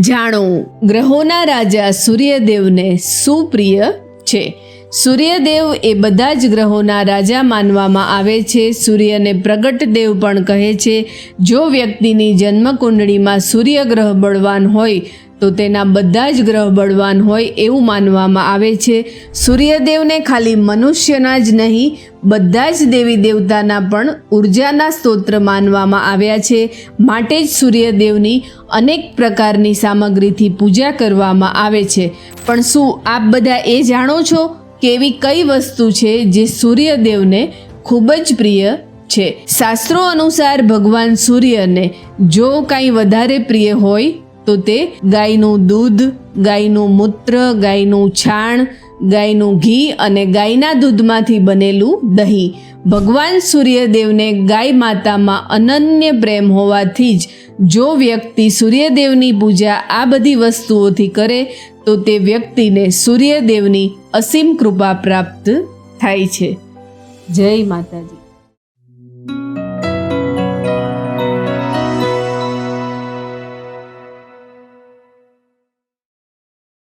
જાણો, ગ્રહોના રાજા સૂર્યદેવને સુપ્રિય છે. સૂર્યદેવ એ બધા જ ગ્રહોના રાજા માનવામાં આવે છે. સૂર્યને પ્રગટ દેવ પણ કહે છે. જો વ્યક્તિની જન્મકુંડળીમાં સૂર્ય ગ્રહ બળવાન હોય તો તેના બધા જ ગ્રહ બળવાન હોય એવું માનવામાં આવે છે. સૂર્યદેવને ખાલી મનુષ્યના જ નહીં, બધા જ દેવી દેવતાના પણ ઉર્જાના સ્તોત્ર માનવામાં આવ્યા છે. માટે જ સૂર્યદેવની અનેક પ્રકારની સામગ્રીથી પૂજા કરવામાં આવે છે. પણ શું આપ બધા એ જાણો છો કે એવી કઈ વસ્તુ છે જે સૂર્યદેવને ખૂબ જ પ્રિય છે? શાસ્ત્રો અનુસાર ભગવાન સૂર્યને જો કાંઈ વધારે પ્રિય હોય તો તે ગાયનું દૂધ, ગાયનું મૂત્ર, ગાયનું છાણ, ગાયનું ઘી અને ગાયના દૂધમાંથી બનેલું દહીં. ભગવાન સૂર્યદેવને ગાય માતામાં અનન્ય પ્રેમ હોવાથી જ જો વ્યક્તિ સૂર્યદેવની પૂજા આ બધી વસ્તુઓથી કરે, તો તે વ્યક્તિને સૂર્યદેવની અસીમ કૃપા પ્રાપ્ત થાય છે. જય માતાજી.